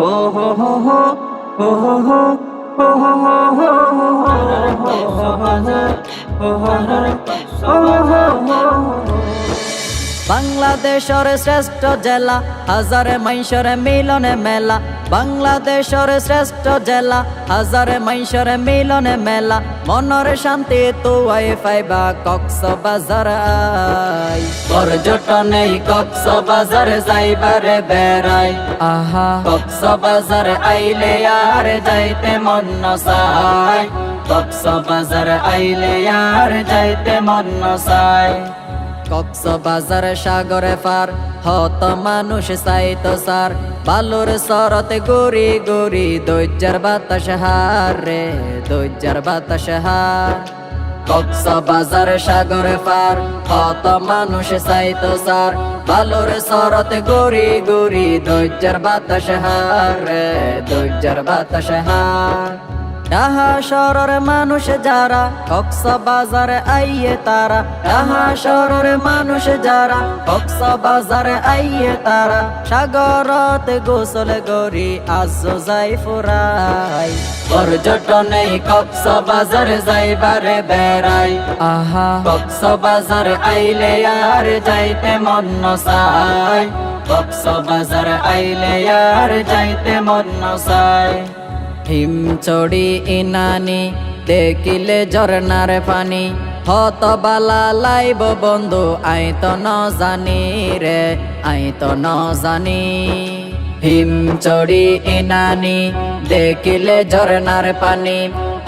হো হো হো হো হো হো হো হো হো হো হো বাংলাদেশের শ্রেষ্ঠ জেলা হাজারে মাইশরে মিলনে মেলা। বাংলাদেশের শ্রেষ্ঠ জেলা হাজারে মাইশরে মিলনে মেলা। মনের শান্তি তো আই পাইবা কক্স বাজার আই। পর্যটনে কক্স বাজার যাইবারে বেড়াই। আহা। কক্স বাজার আইলে আর যাইতে মন নসাই কক্স বাজার আইলে আর যাইতে মন নসাই কক্স বাজার সাগরে পার হত মানুষ সাইত সার। বালুর সরতে গরি গরি দৈজ্জার বাতাস হার রে দৈজ্জার বাতাস হার। কক্স বাজার সাগরে পার হত মানুষ সাইত সার। বালুর সরতে গরি গরি দৈজ্জার বাতাস হার রে দৈজ্জার বাতাস হার। ডাহা শহরের মানুষ যারা বাজারে আইয়ে তারা। ডাহা শহরের মানুষ যারা বাজারে আইয়ে তারা। সাগরত গোসল গরি আজ যাই ফুরাই পর্যটনে বাজার যাইবারে বেড়াই। আহা। কক্স বাজার আইলে আর যাইতে মন কক্স বাজার আইলে আর যাইতে মন নসাই। হিম চড়ি ইনানি, দেখিলে ঝরনার পানি। হত বালা লাইব বন্ধু, আই তো ন জানি রে, আই তো ন জানি। হিম চড়ি ইনানি, দেখিলে ঝরনার পানি।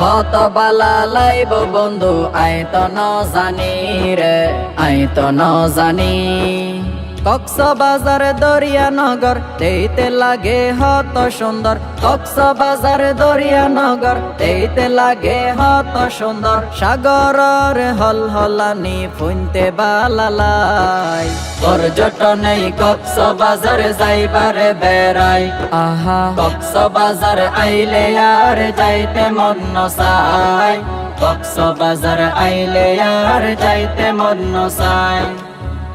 হত বালা লাইব বন্ধু, আই তো ন জানি রে, আই তো ন জানি। কক্সবাজার দরিয়ানগর তেইতে লাগে হত সুন্দর। কক্সবাজার দরিয়ানগর তেইতে লাগে হত সুন্দর। সাগরর হল হলানি ফুনতে বালালাই পর্যটন এই কক্সবাজার যাইবারে বেড়াই। আহা। কক্সবাজার আইলে আর যাইতে মন কক্স কক্সবাজার আইলে আর যাইতে মন নসাই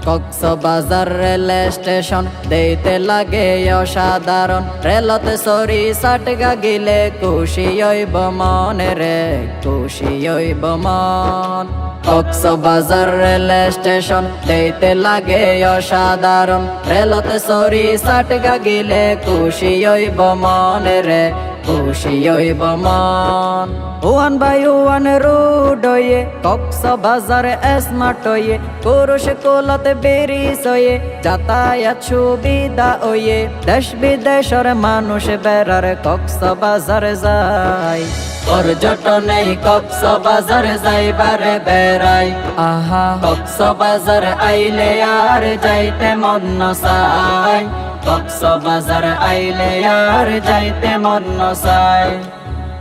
কক্স বাজার রেল স্টেশন দেইতে লাগে অসাধারণ। রেলতে সরি সাটগা গিলে খুশি হইব মনে রে, খুশি হইব মন। কক্স বাজার রেল স্টেশন দেইতে লাগে অসাধারণ। রেলতে সরি সাটগা গিলে খুশি হইব মনে রে খুশি হইব মন ওয়ান বাই ওয়ান রোড হয়ে কক্স বাজার স্মার্ট হয়ে পুরুষ কোলতে বেরিস হয়ে যাতায়াত সুবিধা হয়ে দেশ বিদেশের মানুষ বেড়ার কক্স বাজার যায় পর্যটনে কক্স বাজার যাইবারে বেড়াই আহা কক্স বাজার আইলে আর যাইতে মন নসাই কক্স বাজার আইলে আর যাইতে মন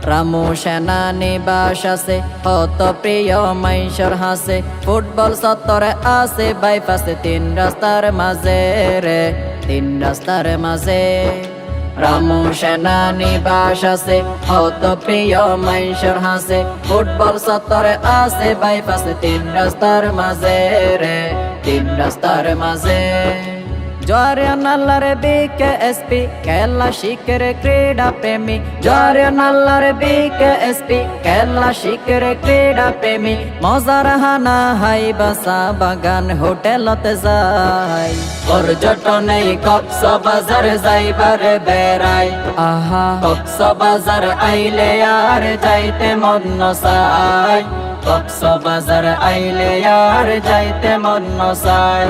রামু সেনা নিবাস আছে, হত প্রিয় মাইশর হাসে ফুটবল সত্তরে আছে বাইপাসে তিন রাস্তার মাঝে রে তিন রাস্তার মাঝে রামু সেনা নিবাস আছে, হত প্রিয় মাইশর হাসে ফুটবল সত্তরে আছে বাইপাসে তিন রাস্তার মাঝে রে তিন রাস্তার মাঝে বিকে এসপি খেলা শিখরে ক্রীড়া প্রেমী। জয় নল্লার বিকে এসপি খেলা শিখরে ক্রীড়া প্রেমী। মজার হানা হাই বাসা বাগান হোটেলতে যাই। পর্যটনে কক্স বাজার যাইবারে বেড়াই। আহা। কক্স বাজার আইলে আর যাইতে মন নসাই কক্স বাজার আইলে আর যাইতে মন নসাই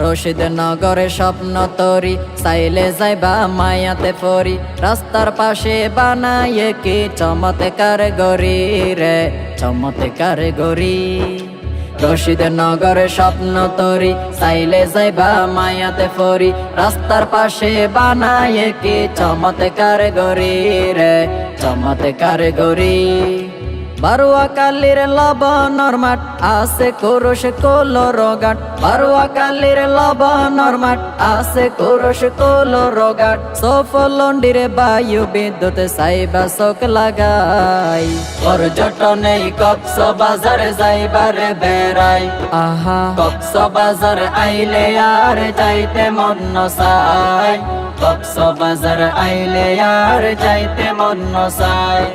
রশিদ নগরে স্বপ্ন তরি চাইলে যাইবা মায়াতে পরি রাস্তার পাশে বানায়ে কি চমৎকার গরি রে, চমৎকার গরি রশিদ নগরে স্বপ্ন তরি চাইলে যাইবা মায়াতে পরি রাস্তার পাশে বানায়ে কি চমৎকার গরি রে, চমৎকার গরি বারুয়া কালির লবণর মাঠ আছে কুরুষ কোলো রোগাট বারুয়া কালির লবণর মাঠ আছে কুরুষ কোলো রোগাট সফলন্ডির বায়ু বিদ্যুৎ সাইবা চোখ লাগাই। পর্যটনে কক্স বাজার যাইবারে বেড়াই। আহা। কক্স বাজার আইলে আর যাইতে মন নসাই কক্সবাজার আইলে আর যাইতে মন চায়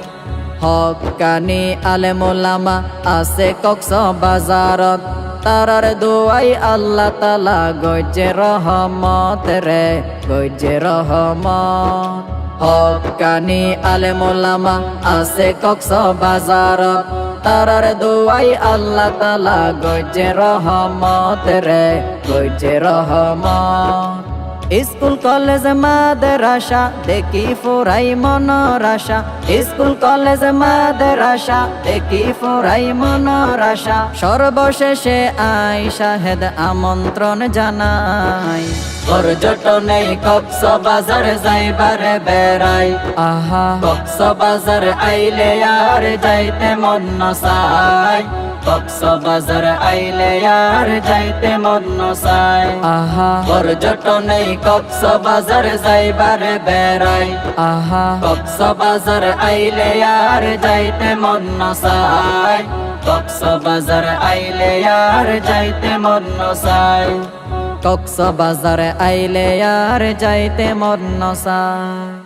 হকানি আলেমুলামা আছে কক্স বাজারত। তারার দোয়াই আল্লাহ তালা গজে রহমত রে গজে রহমত। হকানি আলেমুলামা আছে কক্স বাজারত। তারার দোয়াই আল্লাহ তালা গজে রহমত রে গজে রহমত। স্কুল কলেজ মাদ্রাসা দেখি ফুরাই মনরাশা স্কুল কলেজ মাদ্রাসা দেখি ফুরাই মনরাশা সর্বশেষে আই শাহেদ আমন্ত্রণ জানাই। পর্যটনে কক্সবাজার যাইবারে বেড়াই। আহা। কক্সবাজার আইলে আর যাইতে মন কক্সবাজার আইলে আর যাইতে মন চায় আহা। পর্যটনে কক্সবাজার যাইবারে বেড়াই আহা। কক্সবাজার আইলে আর যাইতে মন চায় কক্সবাজার আইলে আর যাইতে মন চায় কক্সবাজারে আইলে আর যাইতে মন চায়